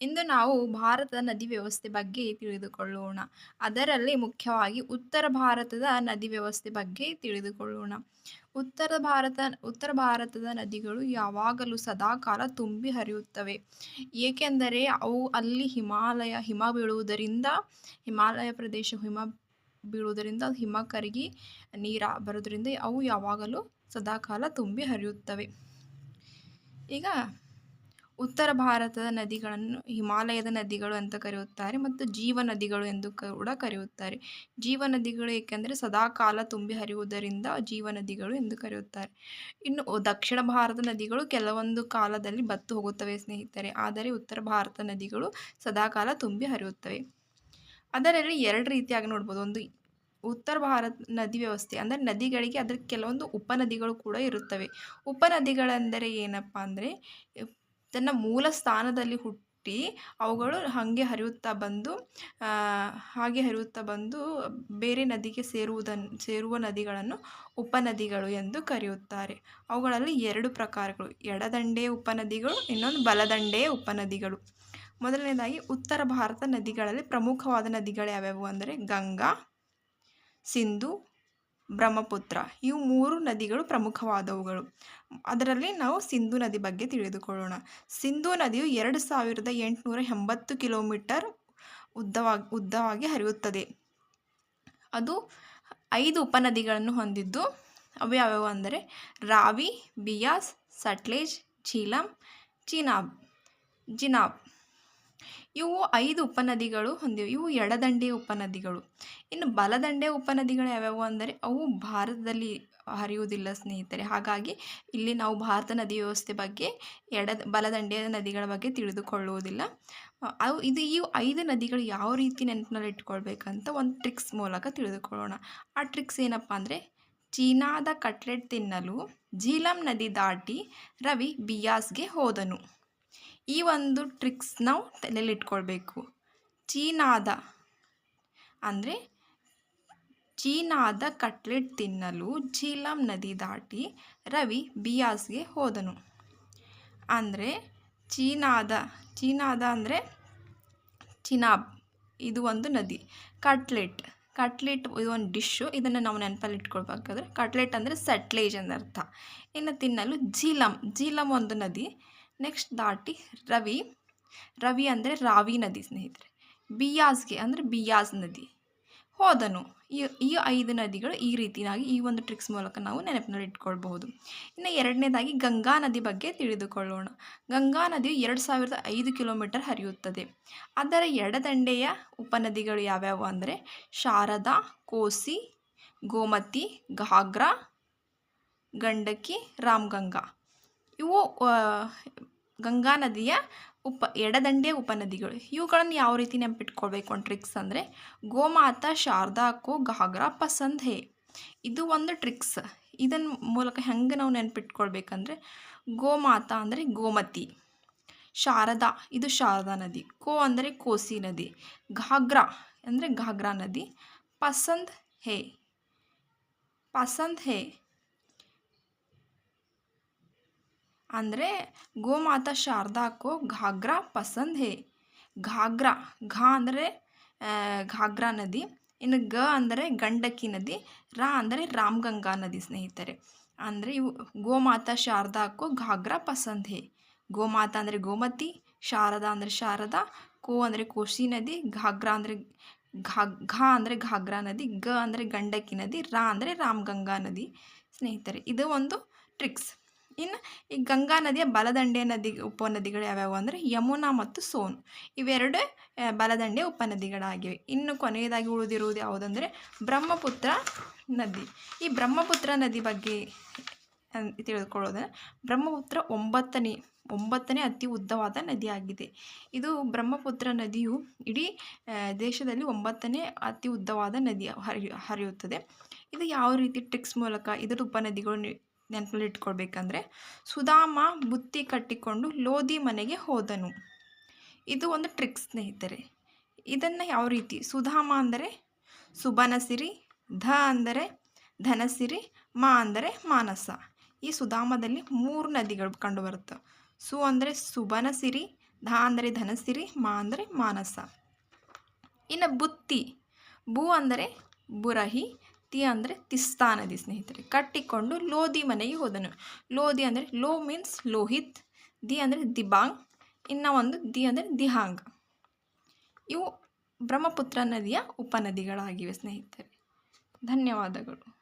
ಇಂದು ನಾವು ಭಾರತದ ನದಿ ವ್ಯವಸ್ಥೆ ಬಗ್ಗೆ ತಿಳಿದುಕೊಳ್ಳೋಣ. ಅದರಲ್ಲಿ ಮುಖ್ಯವಾಗಿ ಉತ್ತರ ಭಾರತದ ನದಿ ವ್ಯವಸ್ಥೆ ಬಗ್ಗೆ ತಿಳಿದುಕೊಳ್ಳೋಣ. ಉತ್ತರ ಭಾರತ, ಉತ್ತರ ಭಾರತದ ನದಿಗಳು ಯಾವಾಗಲೂ ಸದಾಕಾಲ ತುಂಬಿ ಹರಿಯುತ್ತವೆ. ಏಕೆಂದರೆ ಅವು ಅಲ್ಲಿ ಹಿಮಾಲಯ ಹಿಮ ಬೀಳುವುದರಿಂದ, ಹಿಮಾಲಯ ಪ್ರದೇಶ ಹಿಮ ಬೀಳುವುದರಿಂದ, ಹಿಮ ಕರಗಿ ನೀರ ಬರೋದರಿಂದ ಅವು ಯಾವಾಗಲೂ ಸದಾಕಾಲ ತುಂಬಿ ಹರಿಯುತ್ತವೆ. ಈಗ ಉತ್ತರ ಭಾರತದ ನದಿಗಳನ್ನು ಹಿಮಾಲಯದ ನದಿಗಳು ಅಂತ ಕರೆಯುತ್ತಾರೆ ಮತ್ತು ಜೀವ ನದಿಗಳು ಎಂದು ಕೂಡ ಕರೆಯುತ್ತಾರೆ. ಜೀವ ನದಿಗಳು ಏಕೆಂದರೆ ಸದಾಕಾಲ ತುಂಬಿ ಹರಿಯುವುದರಿಂದ ಜೀವ ನದಿಗಳು ಎಂದು ಕರೆಯುತ್ತಾರೆ. ಇನ್ನು ದಕ್ಷಿಣ ಭಾರತ ನದಿಗಳು ಕೆಲವೊಂದು ಕಾಲದಲ್ಲಿ ಬತ್ತು ಹೋಗುತ್ತವೆ ಸ್ನೇಹಿತರೆ, ಆದರೆ ಉತ್ತರ ಭಾರತ ನದಿಗಳು ಸದಾಕಾಲ ತುಂಬಿ ಹರಿಯುತ್ತವೆ. ಅದರಲ್ಲಿ ಎರಡು ರೀತಿಯಾಗಿ ನೋಡ್ಬೋದು. ಒಂದು ಉತ್ತರ ಭಾರತ ನದಿ ವ್ಯವಸ್ಥೆ, ಅಂದರೆ ನದಿಗಳಿಗೆ ಅದರ ಕೆಲವೊಂದು ಉಪನದಿಗಳು ಕೂಡ ಇರುತ್ತವೆ. ಉಪನದಿಗಳೆಂದರೆ ಏನಪ್ಪ ಅಂದರೆ ತನ್ನ ಮೂಲ ಸ್ಥಾನದಲ್ಲಿ ಹುಟ್ಟಿ ಅವುಗಳು ಹಾಗೆ ಹರಿಯುತ್ತಾ ಬಂದು ಹಾಗೆ ಹರಿಯುತ್ತಾ ಬಂದು ಬೇರೆ ನದಿಗೆ ಸೇರುವುದನ್ನು ಸೇರುವ ನದಿಗಳನ್ನು ಉಪನದಿಗಳು ಎಂದು ಕರೆಯುತ್ತಾರೆ. ಅವುಗಳಲ್ಲಿ ಎರಡು ಪ್ರಕಾರಗಳು, ಎಡದಂಡೆ ಉಪನದಿಗಳು, ಇನ್ನೊಂದು ಬಲದಂಡೆಯ ಉಪನದಿಗಳು. ಮೊದಲನೇದಾಗಿ, ಉತ್ತರ ಭಾರತ ನದಿಗಳಲ್ಲಿ ಪ್ರಮುಖವಾದ ನದಿಗಳು ಯಾವ್ಯಾವು ಅಂದರೆ ಗಂಗಾ, ಸಿಂಧು ಬ್ರಹ್ಮಪುತ್ರ. ಇವು ಮೂರು ನದಿಗಳು ಪ್ರಮುಖವಾದವುಗಳು. ಅದರಲ್ಲಿ ನಾವು ಸಿಂಧು ನದಿ ಬಗ್ಗೆ ತಿಳಿದುಕೊಳ್ಳೋಣ. ಸಿಂಧು ನದಿಯು ಎರಡು ಸಾವಿರದ ಎಂಟುನೂರ ಎಂಬತ್ತು ಕಿಲೋಮೀಟರ್ ಉದ್ದವಾಗಿ ಉದ್ದವಾಗಿ ಹರಿಯುತ್ತದೆ. ಅದು ಐದು ಉಪನದಿಗಳನ್ನು ಹೊಂದಿದ್ದು, ಅವು ಯಾವ್ಯಾವು ಅಂದರೆ ರಾವಿ, ಬಿಯಾಸ್, ಸಟ್ಲೇಜ್, ಝೀಲಂ ಚಿನಾಬ್ ಜಿನಾಬ್. ಇವು ಐದು ಉಪನದಿಗಳು ಹೊಂದಿವೆ. ಇವು ಎಡದಂಡೆಯ ಉಪನದಿಗಳು. ಇನ್ನು ಬಲದಂಡೆಯ ಉಪನದಿಗಳು ಯಾವ್ಯಾವು ಅಂದರೆ ಅವು ಭಾರತದಲ್ಲಿ ಹರಿಯುವುದಿಲ್ಲ ಸ್ನೇಹಿತರೆ. ಹಾಗಾಗಿ ಇಲ್ಲಿ ನಾವು ಭಾರತ ನದಿ ವ್ಯವಸ್ಥೆ ಬಗ್ಗೆ, ಎಡ ಬಲದಂಡೆಯ ನದಿಗಳ ಬಗ್ಗೆ ತಿಳಿದುಕೊಳ್ಳುವುದಿಲ್ಲ. ಅವು ಇದು ಈ ಐದು ನದಿಗಳು ಯಾವ ರೀತಿ ನೆನಪಿನಲ್ಲಿ ಇಟ್ಕೊಳ್ಬೇಕಂತ ಒಂದು ಟ್ರಿಕ್ಸ್ ಮೂಲಕ ತಿಳಿದುಕೊಳ್ಳೋಣ. ಆ ಟ್ರಿಕ್ಸ್ ಏನಪ್ಪ ಅಂದರೆ, ಚೀನಾದ ಕಟ್ಲೆಟ್ ತಿನ್ನಲು ಝೀಲಂ ನದಿ ದಾಟಿ ರವಿ ಬಿಯಾಸ್ಗೆ ಹೋದನು. ಈ ಒಂದು ಟ್ರಿಕ್ಸ್ ನಾವು ತಲೆಯಲ್ಲಿ ಇಟ್ಕೊಳ್ಬೇಕು. ಚೀನಾದ, ಅಂದರೆ ಚೀನಾದ ಕಟ್ಲೆಟ್ ತಿನ್ನಲು ಝೀಲಂ ನದಿ ದಾಟಿ ರವಿ ಬಿಯಾಸ್ಗೆ ಹೋದನು. ಅಂದರೆ ಚೀನಾದ ಚೀನಾದ ಅಂದರೆ ಚಿನಾಬ್, ಇದು ಒಂದು ನದಿ. ಕಟ್ಲೆಟ್ ಕಟ್ಲೆಟ್ ಇದು ಒಂದು ಡಿಶ್ಶು ಇದನ್ನು ನಾವು ನೆನಪಲ್ಲಿ ಇಟ್ಕೊಳ್ಬೇಕಾದ್ರೆ ಕಟ್ಲೆಟ್ ಅಂದರೆ ಸಟ್ಲೇಜ್ ಅಂದರ್ಥ ಇನ್ನು ತಿನ್ನಲು ಝೀಲಂ ಝೀಲಂ ಒಂದು ನದಿ. ನೆಕ್ಸ್ಟ್ ದಾಟಿ ರವಿ. ರವಿ ಅಂದರೆ ರಾವಿ ನದಿ ಸ್ನೇಹಿತರೆ. ಬಿಯಾಸ್ಗೆ ಅಂದರೆ ಬಿಯಾಸ್ ನದಿ. ಹೋದನು. ಈ ಈ ಐದು ನದಿಗಳು ಈ ರೀತಿಯಾಗಿ ಈ ಒಂದು ಟ್ರಿಕ್ಸ್ ಮೂಲಕ ನಾವು ನೆನಪಿನಲ್ಲಿ ಇಟ್ಕೊಳ್ಬಹುದು. ಇನ್ನು ಎರಡನೇದಾಗಿ ಗಂಗಾ ನದಿ ಬಗ್ಗೆ ತಿಳಿದುಕೊಳ್ಳೋಣ. ಗಂಗಾ ನದಿಯು ಎರಡು ಸಾವಿರದ ಐದು ಕಿಲೋಮೀಟರ್ ಹರಿಯುತ್ತದೆ. ಅದರ ಎಡದಂಡೆಯ ಉಪನದಿಗಳು ಯಾವ್ಯಾವು ಅಂದರೆ ಶಾರದಾ, ಕೋಸಿ, ಗೋಮತಿ, ಘಾಗ್ರಾ, ಗಂಡಕಿ, ರಾಮ್ಗಂಗಾ. ಇವು ಗಂಗಾ ನದಿಯ ಉಪ, ಎಡದಂಡೆ ಉಪನದಿಗಳು. ಇವುಗಳನ್ನು ಯಾವ ರೀತಿ ನೆನಪಿಟ್ಕೊಳ್ಬೇಕು ಒಂದು ಟ್ರಿಕ್ಸ್ ಅಂದರೆ, ಗೋಮಾತಾ, ಶಾರದಾ, ಕೋ ಘಾಗ್ರಾ ಪಸಂದ್, ಹೇ. ಇದು ಒಂದು ಟ್ರಿಕ್ಸ್ ಇದನ್ನ ಮೂಲಕ ಹೆಂಗೆ ನಾವು ನೆನಪಿಟ್ಕೊಳ್ಬೇಕಂದ್ರೆ, ಗೋಮಾತಾ ಅಂದರೆ ಗೋಮತಿ, ಶಾರದಾ, ಇದು ಶಾರದಾ ನದಿ, ಕೋ ಅಂದರೆ ಕೋಸಿ ನದಿ ಘಾಗ್ರಾ ಅಂದರೆ ಘಾಗ್ರಾ ನದಿ, ಪಸಂದ್, ಹೇ. ಪಸಂದ್, ಹೇ. ಅಂದರೆ ಗೋಮಾತಾ ಶಾರದಾಕೋ ಘಾಗ್ರ ಪಸಂದ್ ಹೇ. ಘಾಗ್ರಾ, ಘಾ ಅಂದರೆ ಘಾಗ್ರಾ ನದಿ, ಇನ್ನು ಗ ಅಂದರೆ ಗಂಡಕಿ ನದಿ, ರಾ ಅಂದರೆ ರಾಮಗಂಗಾ ನದಿ ಸ್ನೇಹಿತರೆ. ಅಂದರೆ ಇವು ಗೋಮಾತಾ ಶಾರದಾಕ್ಕೋ ಘಾಗ್ರ ಪಸಂದ್ ಹೇ. ಗೋಮಾತಾ ಅಂದರೆ ಗೋಮತಿ, ಶಾರದಾ ಅಂದರೆ ಶಾರದಾ, ಕೋ ಅಂದರೆ ಕೋಶಿ ನದಿ, ಘಾಗ್ರ ಅಂದರೆ ಘಾ ಘಾ ಅಂದರೆ ಘಾಗ್ರಾ ನದಿ, ಗ ಅಂದರೆ ಗಂಡಕಿ ನದಿ, ರಾ ಅಂದರೆ ರಾಮಗಂಗಾ ನದಿ ಸ್ನೇಹಿತರೆ. ಇದು ಒಂದು ಟ್ರಿಕ್ಸ್ ಇನ್ನು ಈ ಗಂಗಾ ನದಿಯ ಬಲದಂಡೆ ನದಿ ಉಪನದಿಗಳು ಯಾವ್ಯಾವು ಅಂದರೆ ಯಮುನಾ ಮತ್ತು ಸೋನ್. ಇವೆರಡೇ ಬಲದಂಡೆ ಉಪನದಿಗಳಾಗಿವೆ. ಇನ್ನು ಕೊನೆಯದಾಗಿ ಉಳಿದಿರುವುದು ಯಾವುದಂದರೆ ಬ್ರಹ್ಮಪುತ್ರ ನದಿ. ಈ ಬ್ರಹ್ಮಪುತ್ರ ನದಿ ಬಗ್ಗೆ ತಿಳಿದುಕೊಳ್ಳೋದಂದರೆ ಬ್ರಹ್ಮಪುತ್ರ ಒಂಬತ್ತನೇ ಒಂಬತ್ತನೇ ಅತಿ ಉದ್ದವಾದ ನದಿಯಾಗಿದೆ. ಇದು ಬ್ರಹ್ಮಪುತ್ರ ನದಿಯು ಇಡೀ ದೇಶದಲ್ಲಿ ಒಂಬತ್ತನೇ ಅತಿ ಉದ್ದವಾದ ನದಿ ಹರಿ ಹರಿಯುತ್ತದೆ. ಇದು ಯಾವ ರೀತಿ ಟ್ರಿಕ್ಸ್ ಮೂಲಕ ಇದರ ಉಪನದಿಗಳು ನೆನಪಲ್ಲಿ ಇಟ್ಕೊಳ್ಬೇಕಂದ್ರೆ, ಸುಧಾಮ ಬುತ್ತಿ ಕಟ್ಟಿಕೊಂಡು ಲೋಧಿ ಮನೆಗೆ ಹೋದನು. ಇದು ಒಂದು ಟ್ರಿಕ್ ಸ್ನೇಹಿತರೆ. ಇದನ್ನು ಯಾವ ರೀತಿ? ಸುಧಾಮ ಅಂದರೆ ಸುಬನಸಿರಿ ಧ ಅಂದರೆ ಧನಸಿರಿ ಮಾ ಅಂದರೆ ಮಾನಸ. ಈ ಸುಧಾಮದಲ್ಲಿ ಮೂರು ನದಿಗಳು ಕಂಡುಬರುತ್ತೆ. ಸು ಅಂದರೆ ಸುಬನಸಿರಿ ಧ ಅಂದರೆ ಧನಸಿರಿ ಮಾ ಅಂದರೆ ಮಾನಸ. ಇನ್ನು ಬುತ್ತಿ, ಬು ಅಂದರೆ ಬುರಹಿ ತಿ ಅಂದರೆ ತಿಸ್ತಾ ನದಿ ಸ್ನೇಹಿತರೆ. ಕಟ್ಟಿಕೊಂಡು ಲೋಧಿ ಮನೆಗೆ ಹೋದನು. ಲೋಧಿ ಅಂದರೆ ಲೋ ಮೀನ್ಸ್ ಲೋಹಿತ್, ದಿ ಅಂದರೆ ದಿಬಾಂಗ್, ಇನ್ನು ಒಂದು ದಿ ಅಂದರೆ ದಿಹಾಂಗ್. ಇವು ಬ್ರಹ್ಮಪುತ್ರ ನದಿಯ ಉಪನದಿಗಳಾಗಿವೆ ಸ್ನೇಹಿತರೆ. ಧನ್ಯವಾದಗಳು.